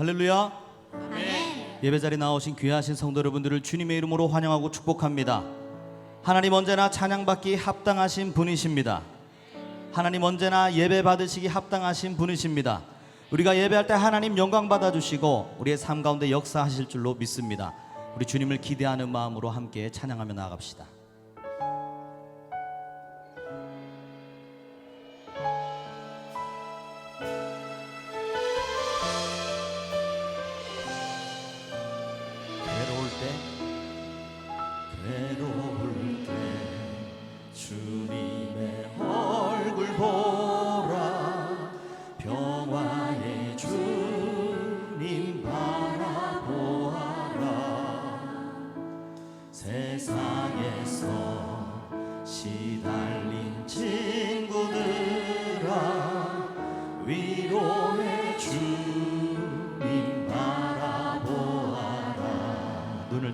할렐루야. 아멘. 예배 자리 나오신 귀하신 성도 여러분들을 주님의 이름으로 환영하고 축복합니다. 하나님 언제나 찬양받기 합당하신 분이십니다. 하나님 언제나 예배 받으시기 합당하신 분이십니다. 우리가 예배할 때 하나님 영광 받아 주시고 우리의 삶 가운데 역사하실 줄로 믿습니다. 우리 주님을 기대하는 마음으로 함께 찬양하며 나아갑시다.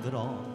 눈을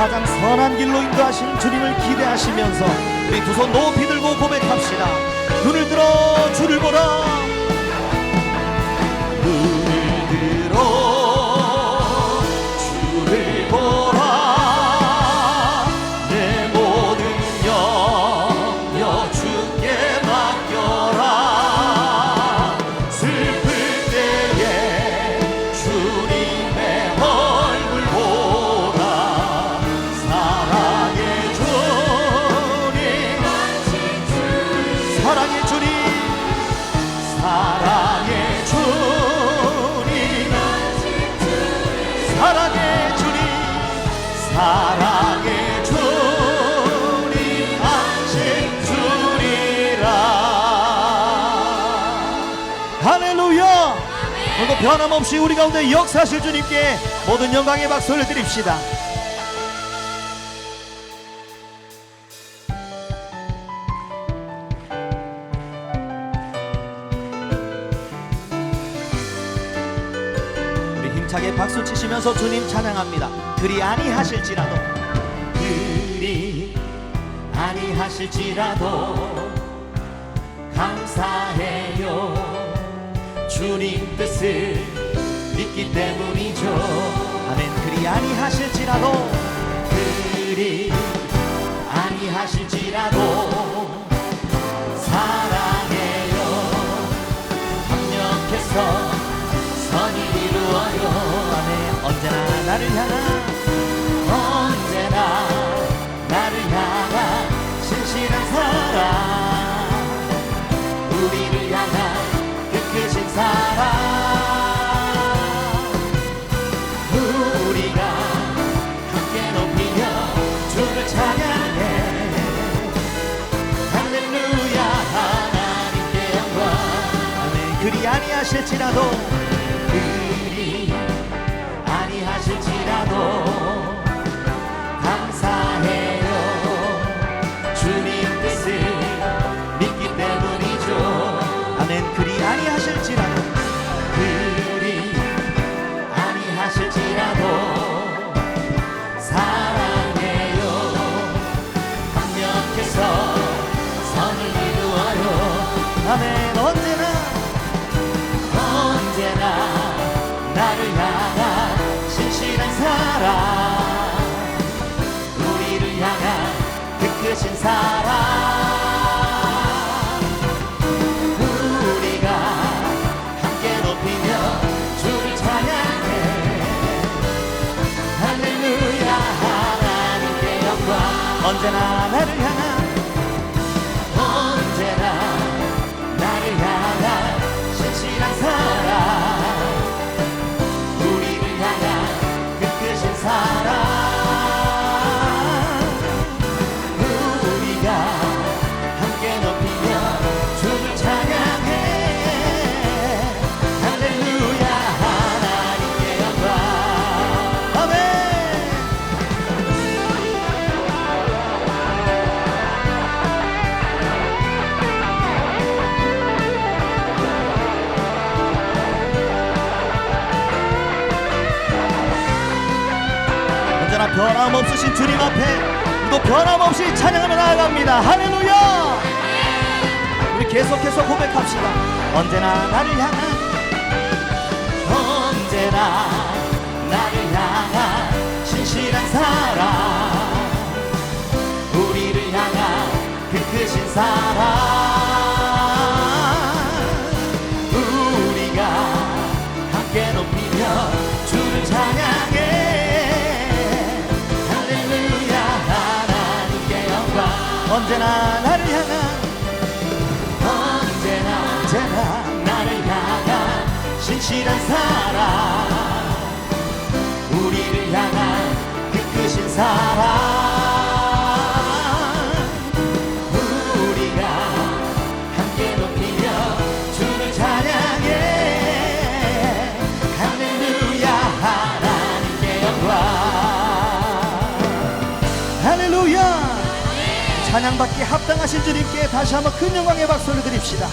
가장 선한 길로 인도하신 주님을 기대하시면서 우리 두 손 높이 들고 고백합시다. 눈을 들어 주를 보라. 변함없이 우리 가운데 역사하실 주님께 모든 영광의 박수를 드립시다. 우리 힘차게 박수 치시면서 주님 찬양합니다. 그리 아니하실지라도. 그리 아니하실지라도 감사해요 주님 뜻을 믿기 때문이죠. 아멘. 그리 아니하실지라도 그리 아니하실지라도 사랑해요. 강력해서 선이 이루어요. 아멘. 언제나 나를 향한 아니하실지라도 그리 아니하실지라도 감사해요. 주님 뜻을 믿기 때문이죠. 아멘. 그리 아니하실지라도 사랑 우리를 향한 그 크신 사랑. 우리가 함께 높이며 주를 찬양해. 할렐루야 하나님께 영광. 언제나 나를 향한 변함없으신 주님 앞에 또 변함없이 찬양하며 나아갑니다. 할렐루야! 우리 계속해서 고백합시다. 언제나 나를 향한 언제나 나를 향한 신실한 사랑 우리를 향한 그 크신 사랑 언제나 나를 향한 언제나 언제나 나를 향한 신실한 사랑. 우리를 향한 그 크신 사랑 찬양받기 합당하신 주님께 다시 한번 큰 영광의 박수를 드립시다.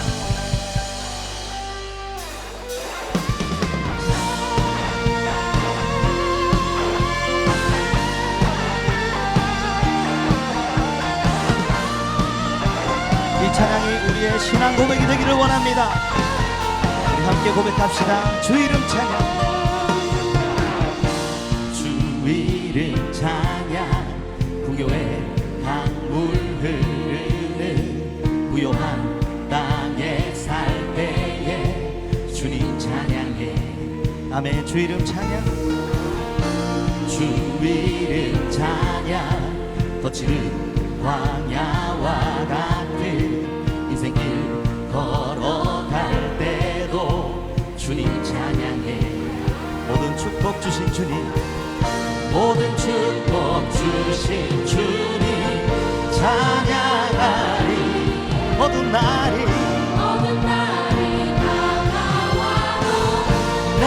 이 찬양이 우리의 신앙 고백이 되기를 원합니다. 우리 함께 고백합시다. 주 이름 찬양. 주 이름 찬양 아멘 주 이름 찬양. 주 이름 찬양. 거칠은 광야와 같은 인생길 걸어갈 때도 주님 찬양해. 모든 축복 주신 주님. 모든 축복 주신 주님. 찬양하리. 모든 날이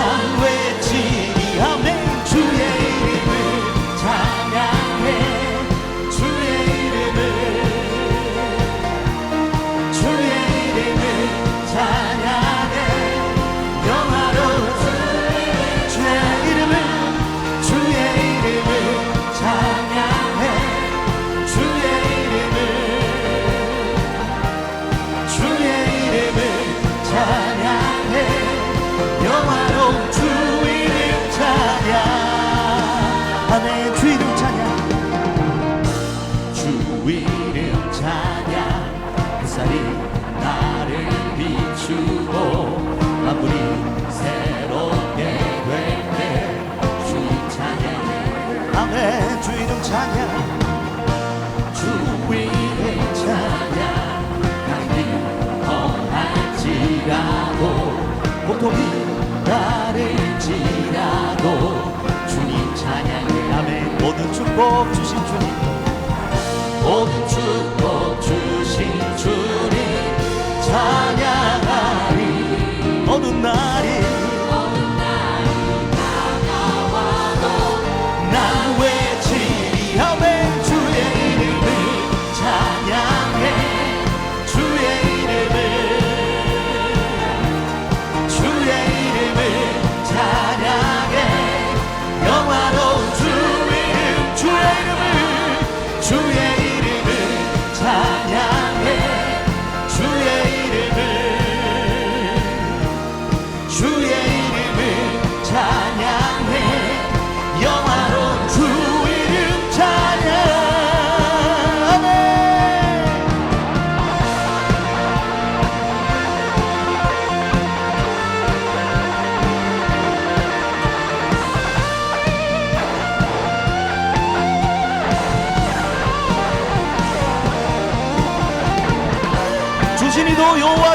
安慰 찬양. 주의 찬양 나는 허할지라도 고통이 나를 지라도 주님 찬양을 아멘 모든 축복 주신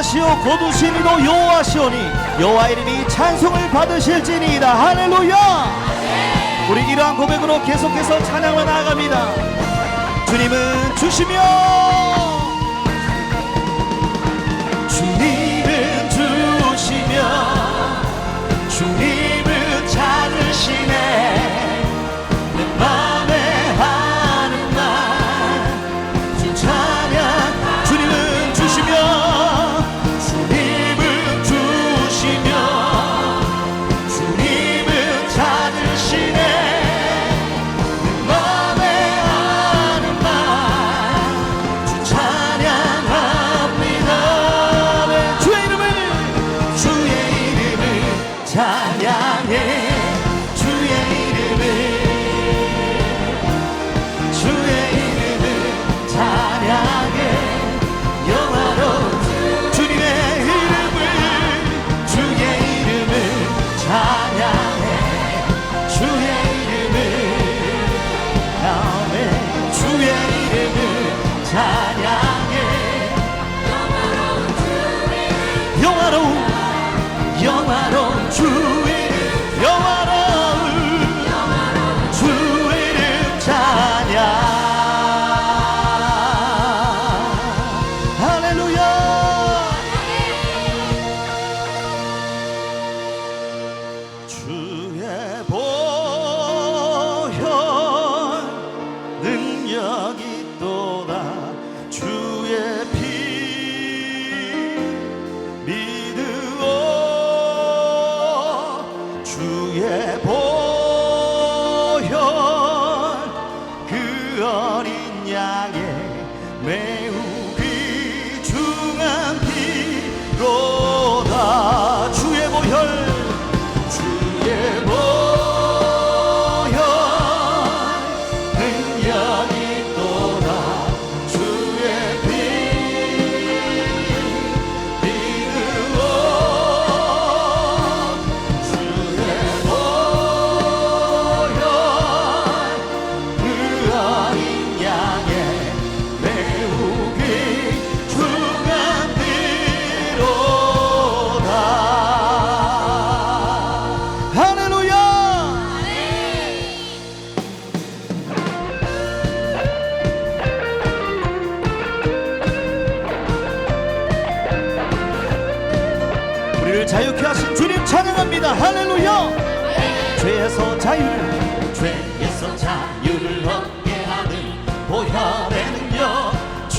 거두시오. 거두시니도 요하시오니 여호와 이름이 찬송을 받으실지니이다. 할렐루야! 우리 이러한 고백으로 계속해서 찬양을 나아갑니다. 주님은 주시며 주님은 주시며 주님은 찾으시네. 찬양해.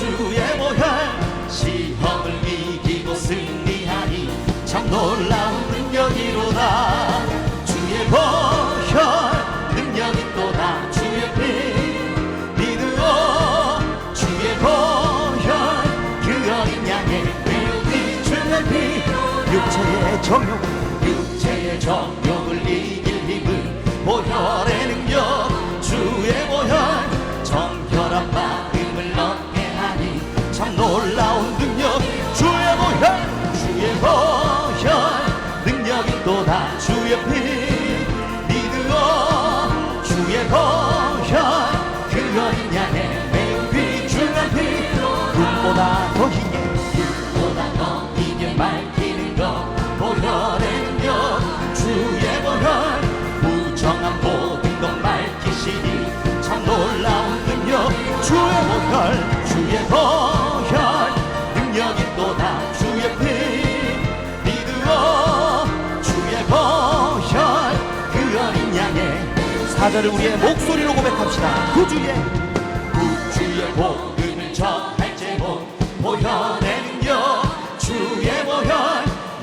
누구의 모양 시험을 이기고 승리하니 참 놀라운 능력이로다. 주의 보혈 능력이 또다. 주의 빛 믿으오 주의 보혈 그 어린 양의 피 주는 빛 육체의 정욕 육체의 정욕을 이길 힘을 보혈의 4절을 우리의 목소리로 고백합시다. 구주의 주의 복음을 전할 제목 능력 주의 보혈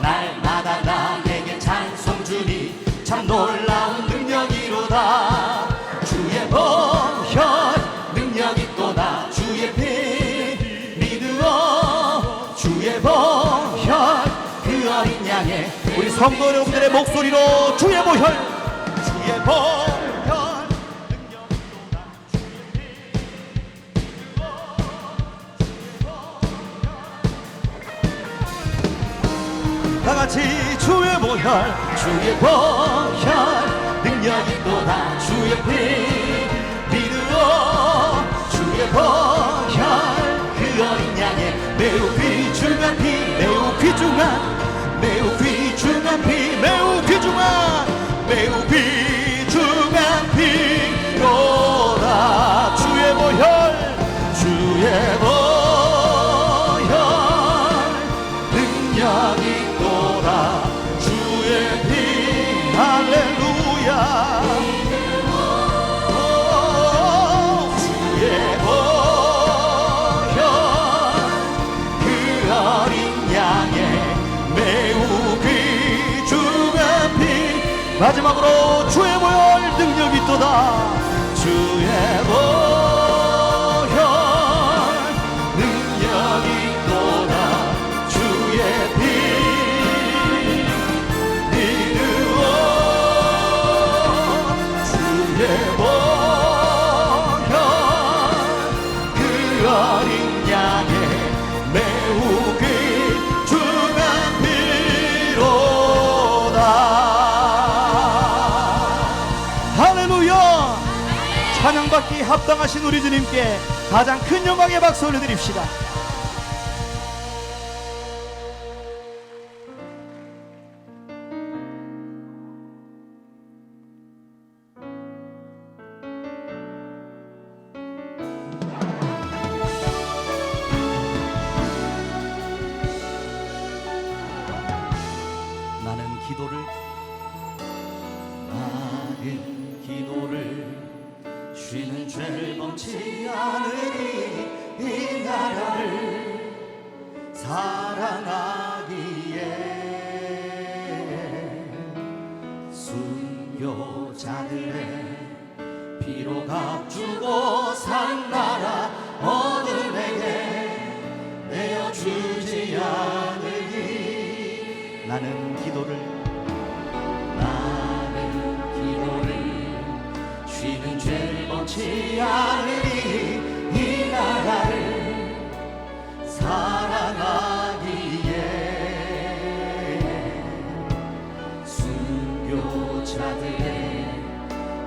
날마다 나에게 찬송 주니 참 놀라운 능력이로다. 주의 보혈 능력이 또다. 주의 피 믿으어. 주의 보혈 그 어린 양의 우리 성도 여러분들의 목소리로 주의 보혈. 주의 보혈 다 같이 주의 보혈 주의 보혈. 능력이 또다 주의 피. 믿으어 주의 보혈. 그 어린 양의 매우 귀중한 피 매우 귀중한 매우 귀중한 피 매우 귀중한 매우 귀중한 주의 보혈 능력이 또다 합당하신 우리 주님께 가장 큰 영광의 박수 올려드립시다. 나는 기도를 나는 기도를 쉬는 죄를 범치 않으니 이 나라를 사랑하기에. 순교자들의 피로 값주고 산 나라 범치 않으니 이 나라를 사랑하기에. 순교자들의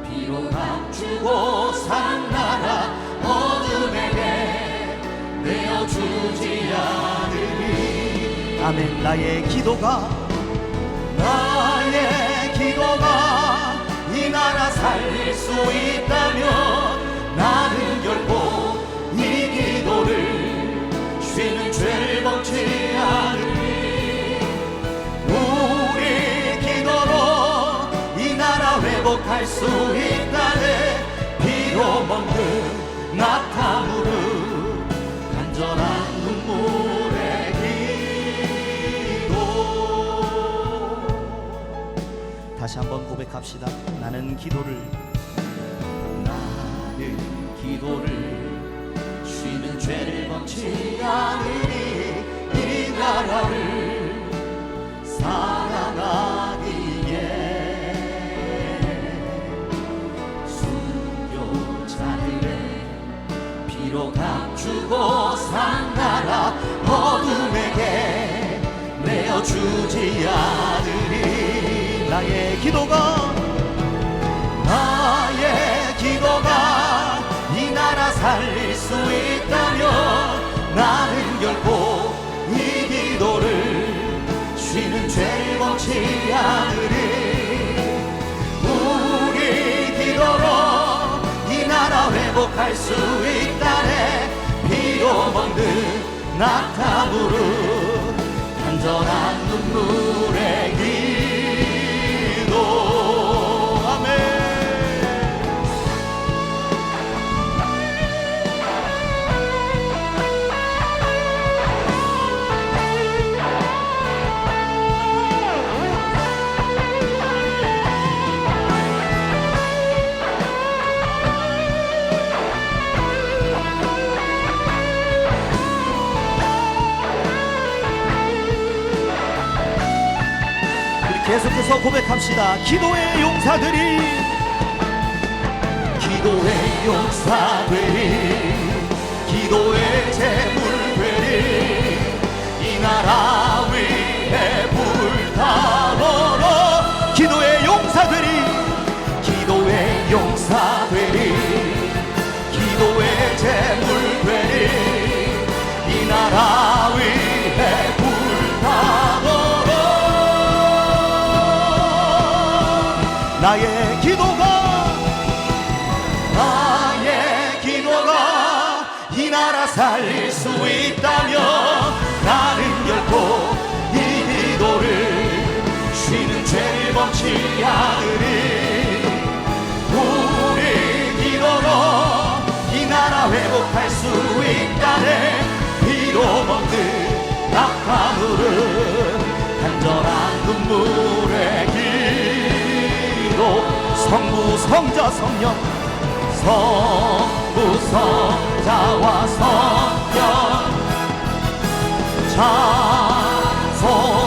피로 감추고 산 나라 어둠에게 내어주지 않으니 아멘. 나의 기도가 나의 기도가 이 나라 살릴 수 있다면 나는 결코 이 기도를 쉬는 죄를 범치 않으니 우리 기도로 이 나라 회복할 수 있다 다시 한번 고백합시다. 나는 기도를 나는 기도를 쉬는 죄를 범치 않으니 이 나라를 사랑하기에 순교자들의 피로 감추고 산 나라 어둠에게 내어주지 않으리 나의 기도가 나의 기도가 이 나라 살릴 수 있다면 나는 결코 이 기도를 쉬는 죄를 범치 않으리 우리 기도로 이 나라 회복할 수 있다네. 피로 먹는 낙타무릎 간절한 눈물 계속해서 고백합시다. 기도의 용사들이 기도의 용사들이 기도의 제물들이 이 나라 위에 불타 이 나라 살릴 수 있다면 나는 결코 이 기도를 쉬는 죄를 범치 않으리. 우리 기도로 이 나라 회복할 수 있다네. 비록 없는 낙하물은 간절한 눈물의 기도. 성부 성자 성령 성 부 성자와 성령 찬송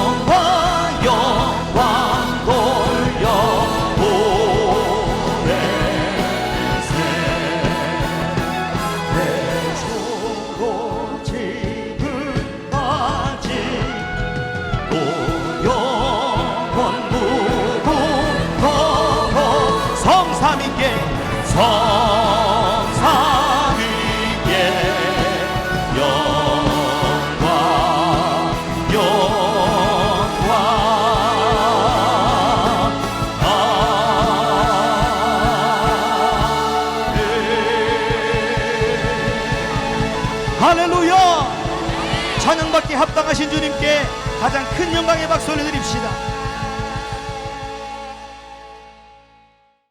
합당하신 주님께 가장 큰 영광의 박수 올려드립시다.